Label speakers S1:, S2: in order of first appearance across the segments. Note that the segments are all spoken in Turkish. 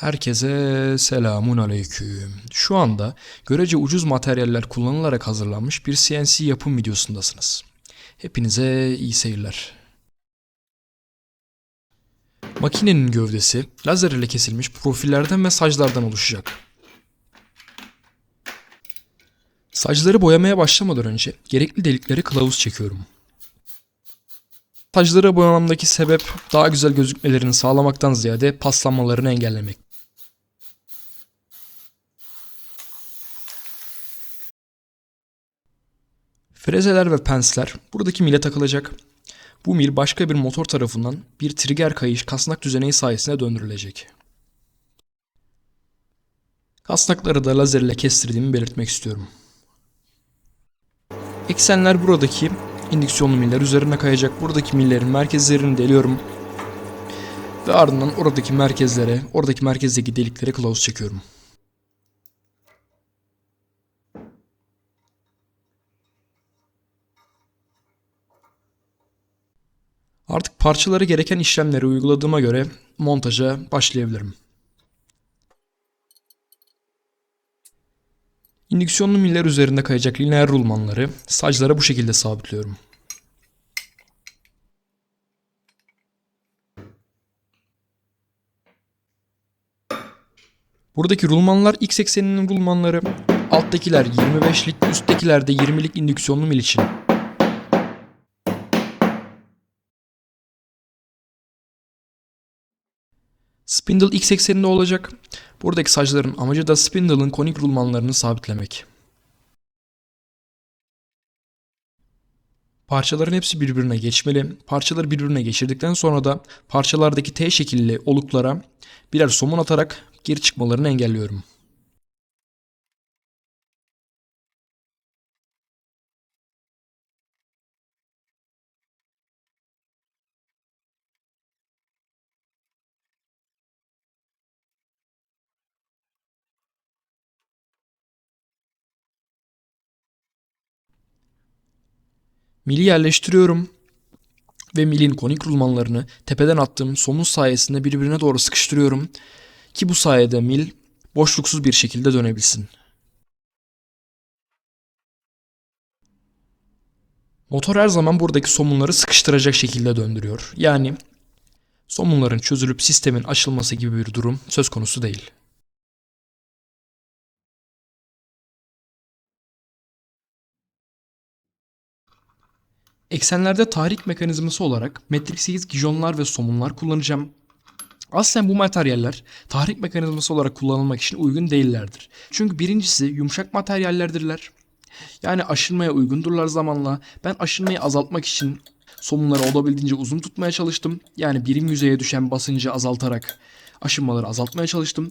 S1: Herkese selamun aleyküm. Şu anda görece ucuz materyaller kullanılarak hazırlanmış bir CNC yapım videosundasınız. Hepinize iyi seyirler. Makinenin gövdesi lazer ile kesilmiş profillerden ve saclardan oluşacak. Sacları boyamaya başlamadan önce gerekli delikleri kılavuz çekiyorum. Sacları boyamamdaki sebep daha güzel gözükmelerini sağlamaktan ziyade paslanmalarını engellemek. Frezeler ve pensler buradaki mile takılacak. Bu mil başka bir motor tarafından bir trigger kayış kasnak düzeneği sayesinde döndürülecek. Kasnakları da lazer ile kestirdiğimi belirtmek istiyorum. Eksenler buradaki indüksiyonlu miller üzerine kayacak. Buradaki millerin merkezlerini deliyorum. Ve ardından oradaki merkezlere, oradaki merkezdeki deliklere kılavuz çekiyorum. Artık parçaları gereken işlemleri uyguladığıma göre montaja başlayabilirim. İndüksiyonlu miller üzerinde kayacak lineer rulmanları saclara bu şekilde sabitliyorum. Buradaki rulmanlar x ekseninin rulmanları, alttakiler 25'lik, üsttekiler de 20'lik indüksiyonlu mil için. Spindle x ekseninde olacak. Buradaki sacların amacı da spindle'ın konik rulmanlarını sabitlemek. Parçaların hepsi birbirine geçmeli. Parçaları birbirine geçirdikten sonra da parçalardaki T şekilli oluklara birer somun atarak geri çıkmalarını engelliyorum. Mili yerleştiriyorum ve milin konik rulmanlarını tepeden attığım somun sayesinde birbirine doğru sıkıştırıyorum ki bu sayede mil boşluksuz bir şekilde dönebilsin. Motor her zaman buradaki somunları sıkıştıracak şekilde döndürüyor. Yani somunların çözülüp sistemin açılması gibi bir durum söz konusu değil. Eksenlerde tahrik mekanizması olarak metrik 8 gijonlar ve somunlar kullanacağım. Aslen bu materyaller tahrik mekanizması olarak kullanılmak için uygun değillerdir. Çünkü birincisi yumuşak materyallerdirler. Yani aşınmaya uygundurlar zamanla. Ben aşınmayı azaltmak için somunları olabildiğince uzun tutmaya çalıştım. Yani birim yüzeye düşen basıncı azaltarak aşınmaları azaltmaya çalıştım.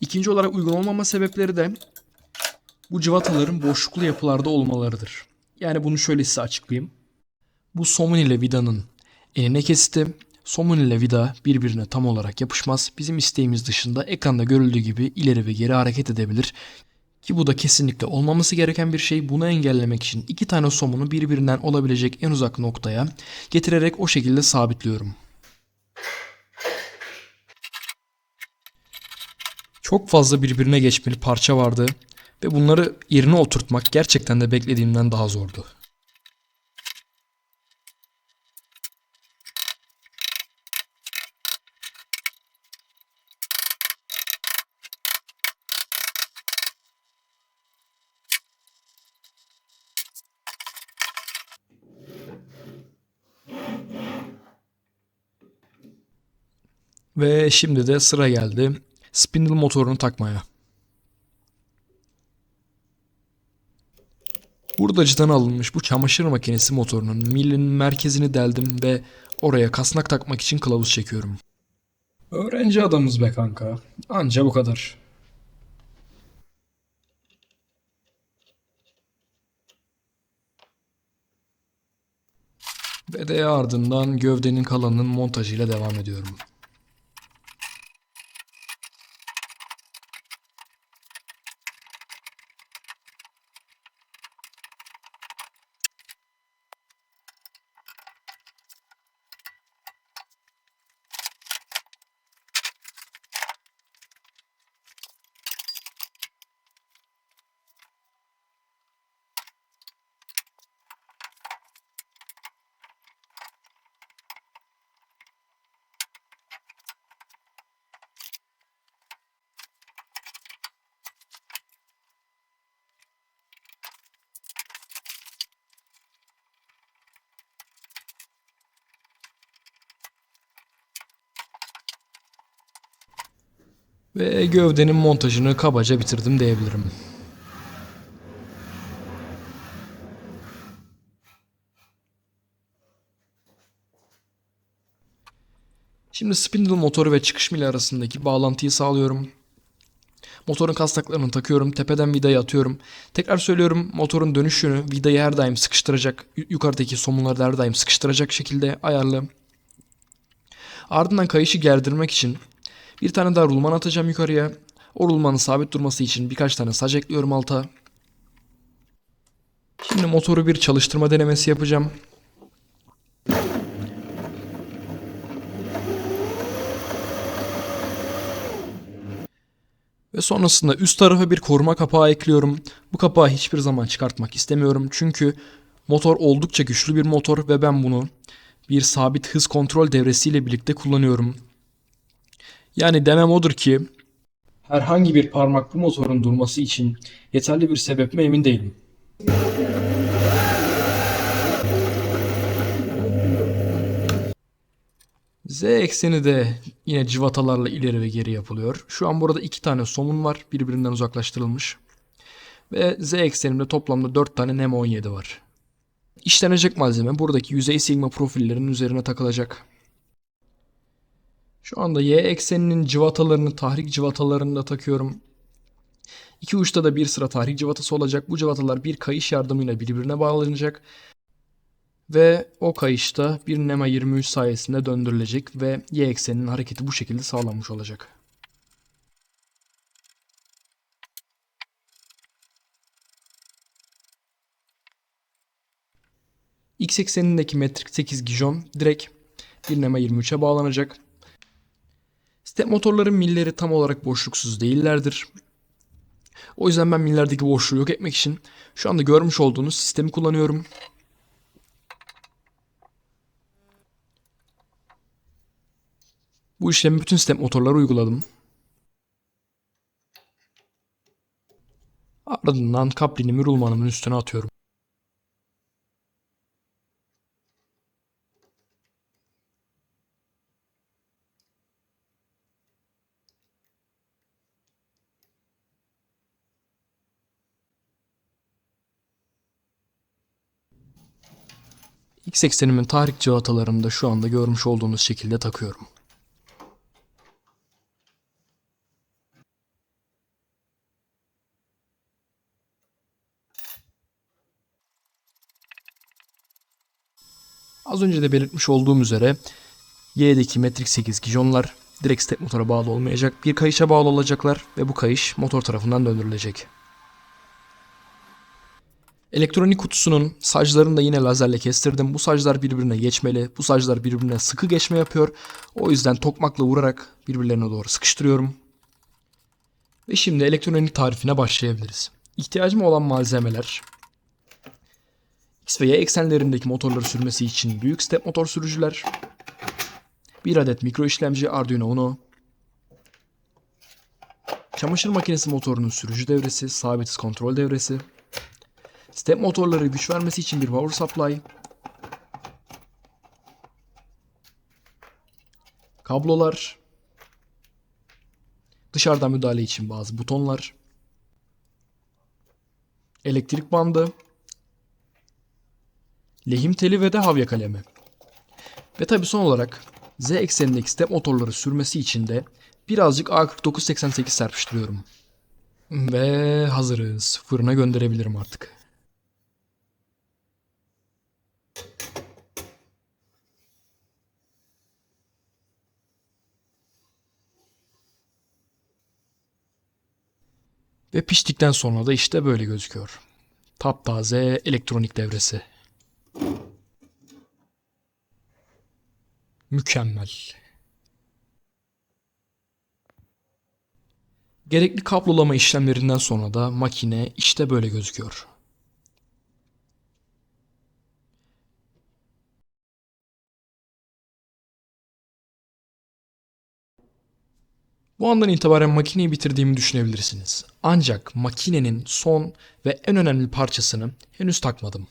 S1: İkinci olarak uygun olmama sebepleri de bu cıvataların boşluklu yapılarda olmalarıdır. Yani bunu şöyle size açıklayayım. Bu somun ile vidanın enine kesti. Somun ile vida birbirine tam olarak yapışmaz. Bizim isteğimiz dışında ekranda görüldüğü gibi ileri ve geri hareket edebilir. Ki bu da kesinlikle olmaması gereken bir şey. Bunu engellemek için iki tane somunu birbirinden olabilecek en uzak noktaya getirerek o şekilde sabitliyorum. Çok fazla birbirine geçmeli parça vardı ve bunları yerine oturtmak gerçekten de beklediğimden daha zordu. Ve şimdi de sıra geldi spindle motorunu takmaya. Hurdacıdan alınmış bu çamaşır makinesi motorunun milin merkezini deldim ve oraya kasnak takmak için kılavuz çekiyorum. Öğrenci adamız be kanka. Anca bu kadar. Ve de ardından gövdenin kalanının montajıyla devam ediyorum. Ve gövdenin montajını kabaca bitirdim diyebilirim. Şimdi spindle motoru ve çıkış mili arasındaki bağlantıyı sağlıyorum. Motorun kastaklarını takıyorum. Tepeden vidayı atıyorum. Tekrar söylüyorum motorun dönüş yönü vidayı her daim sıkıştıracak. yu- Yukarıdaki somunları her daim sıkıştıracak şekilde ayarlı. Ardından kayışı gerdirmek için bir tane daha rulman atacağım yukarıya. O rulmanın sabit durması için birkaç tane sac ekliyorum alta. Şimdi motoru bir çalıştırma denemesi yapacağım. Ve sonrasında üst tarafa bir koruma kapağı ekliyorum. Bu kapağı hiçbir zaman çıkartmak istemiyorum. Çünkü motor oldukça güçlü bir motor ve ben bunu bir sabit hız kontrol devresiyle birlikte kullanıyorum. Yani demem odur ki herhangi bir parmak bu motorun durması için yeterli bir sebep mi emin değilim. Z ekseni de yine civatalarla ileri ve geri yapılıyor. Şu an burada iki tane somun var birbirinden uzaklaştırılmış. Ve Z eksenimde toplamda 4 tane NEM 17 var. İşlenecek malzeme buradaki yüzey sigma profillerinin üzerine takılacak. Şu anda Y ekseninin civatalarını tahrik civatalarını da takıyorum. İki uçta da bir sıra tahrik civatası olacak. Bu civatalar bir kayış yardımıyla birbirine bağlanacak. Ve o kayışta bir NEMA 23 sayesinde döndürülecek ve Y ekseninin hareketi bu şekilde sağlanmış olacak. X eksenindeki metrik 8 gijon direkt bir NEMA 23'e bağlanacak. Step motorların milleri tam olarak boşluksuz değillerdir. O yüzden ben millerdeki boşluğu yok etmek için şu anda görmüş olduğunuz sistemi kullanıyorum. Bu işlemi bütün step motorlara uyguladım. Ardından kaplinimi rulmanımın üstüne atıyorum. X eksenimin tahrik civatalarını da şu anda görmüş olduğunuz şekilde takıyorum. Az önce de belirtmiş olduğum üzere Y'deki metrik 8 gijonlar direkt step motora bağlı olmayacak. Bir kayışa bağlı olacaklar ve bu kayış motor tarafından döndürülecek. Elektronik kutusunun saclarını da yine lazerle kestirdim. Bu saclar birbirine geçmeli. Bu saclar birbirine sıkı geçme yapıyor. O yüzden tokmakla vurarak birbirlerine doğru sıkıştırıyorum. Ve şimdi elektronik tarifine başlayabiliriz. İhtiyacım olan malzemeler X ve Y eksenlerindeki motorları sürmesi için büyük step motor sürücüler, bir adet mikro işlemci Arduino Uno, çamaşır makinesi motorunun sürücü devresi, sabit hız kontrol devresi, step motorları güç vermesi için bir power supply, kablolar, dışarıdan müdahale için bazı butonlar, elektrik bandı, lehim teli ve de havya kalemi. Ve tabi son olarak Z eksenindeki step motorları sürmesi için de birazcık A4988 serpiştiriyorum. Ve hazırız. Fırına gönderebilirim artık. Ve piştikten sonra da işte böyle gözüküyor. Taptaze elektronik devresi. Mükemmel. Gerekli kablolama işlemlerinden sonra da makine işte böyle gözüküyor. Bu andan itibaren makineyi bitirdiğimi düşünebilirsiniz. Ancak makinenin son ve en önemli parçasını henüz takmadım.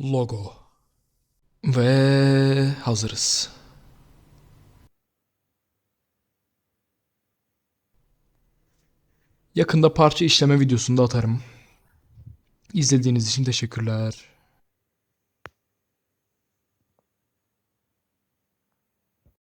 S1: Logo. Ve hazırız. Yakında parça işleme videosunda atarım. İzlediğiniz için teşekkürler.